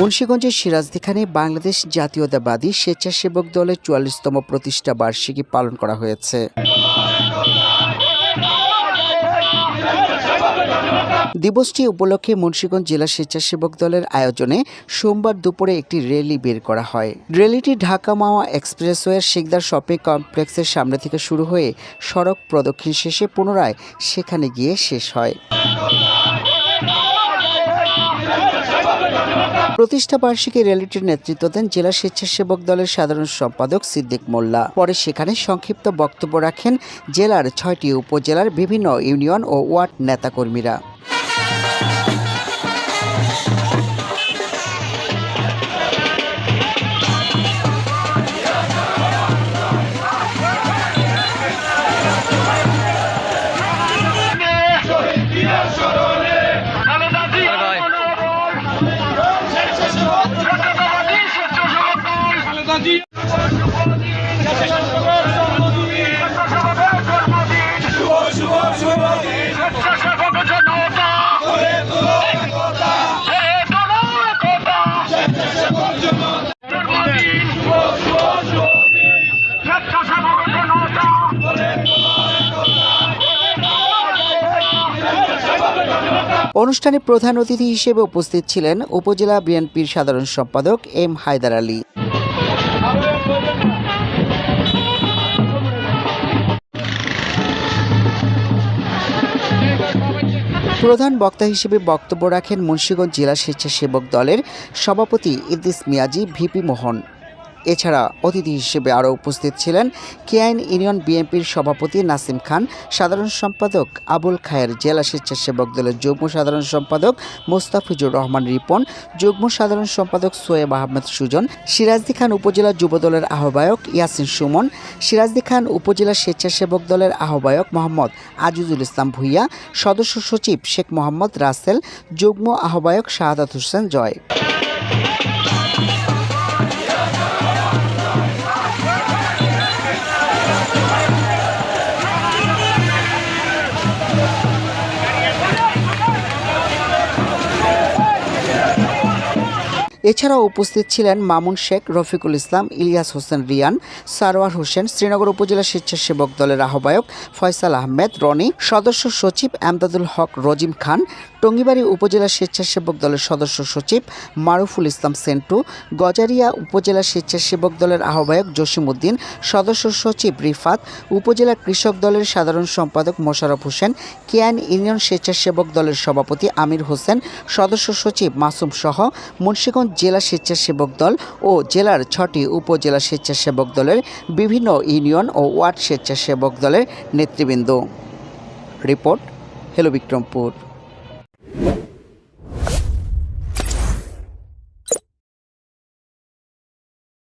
মুন্সীগঞ্জের সিরাজদিখানে বাংলাদেশ জাতীয়তাবাদী স্বেচ্ছাসেবক দলের চুয়াল্লিশতম প্রতিষ্ঠা বার্ষিকী পালন করা হয়েছে। দিবসটি উপলক্ষে মুন্সীগঞ্জ জেলা স্বেচ্ছাসেবক দলের আয়োজনে সোমবার দুপুরে একটি র্যালি বের করা হয়। র্যালিটি ঢাকা মাওয়া এক্সপ্রেসওয়ের শিকদার শপিং কমপ্লেক্সের সামনে থেকে শুরু হয়ে সড়ক প্রদক্ষিণ শেষে পুনরায় সেখানে গিয়ে শেষ হয়। প্রতিষ্ঠা বার্ষিকী র্যালিটির নেতৃত্ব দেন জেলা স্বেচ্ছাসেবক দলের সাধারণ সম্পাদক সিদ্দিক মোল্লা। পরে সেখানে সংক্ষিপ্ত বক্তব্য রাখেন জেলার ছয়টি উপজেলার বিভিন্ন ইউনিয়ন ও ওয়ার্ড নেতাকর্মীরা। অনুষ্ঠানে প্রধান অতিথি হিসেবে উপস্থিত ছিলেন উপজেলা বিএনপির সাধারণ সম্পাদক এম হায়দার আলী। প্রধান বক্তা হিসেবে বক্তব্য রাখেন মুন্সীগঞ্জ জেলা স্বেচ্ছাসেবক দলের সভাপতি ইদ্রিস মিয়াজি ভিপি মোহন। এছাড়া অতিথি হিসেবে আরও উপস্থিত ছিলেন কেআইন ইউনিয়ন বিএনপির সভাপতি নাসিম খান, সাধারণ সম্পাদক আবুল খায়ের জেলা স্বেচ্ছাসেবক দলের যুগ্ম সাধারণ সম্পাদক মোস্তাফিজুর রহমান রিপন, যুগ্ম সাধারণ সম্পাদক সোয়েব আহমেদ সুজন, সিরাজদি খান উপজেলা যুবদলের আহ্বায়ক ইয়াসিন সুমন, সিরাজদি খান উপজেলা স্বেচ্ছাসেবক দলের আহ্বায়ক মোহাম্মদ আজিজুল ইসলাম ভুইয়া, সদস্য সচিব শেখ মোহাম্মদ রাসেল, যুগ্ম আহ্বায়ক শাহাদাত হোসেন জয়। এছাড়াও উপস্থিত ছিলেন মামুন শেখ, রফিকুল ইসলাম, ইলিয়াস হোসেন রিয়ান সারোয়ার হোসেন, শ্রীনগর উপজেলা স্বেচ্ছাসেবক দলের আহ্বায়ক ফয়সাল আহমেদ, রনি, সদস্য সচিব আমদাদুল হক, রজিম খান, টঙ্গিবাড়ি উপজেলা স্বেচ্ছাসেবক দলের সদস্য সচিব মারুফুল ইসলাম সেন্টু, গজারিয়া উপজেলা স্বেচ্ছাসেবক দলের আহ্বায়ক জসিমউদ্দিন, সদস্য সচিব রিফাত, উপজেলা কৃষক দলের সাধারণ সম্পাদক মোশারফ হোসেন, কেয়ান ইউনিয়ন স্বেচ্ছাসেবক দলের সভাপতি আমির হোসেন, সদস্য সচিব মাসুম সহ মুন্সিগঞ্জ জেলা স্বেচ্ছাসেবক দল ও জেলার ছটি উপজেলা স্বেচ্ছাসেবক দলের বিভিন্ন ইউনিয়ন ও ওয়ার্ড স্বেচ্ছাসেবক দলের নেতৃবৃন্দ। Report, hello Bikrampur.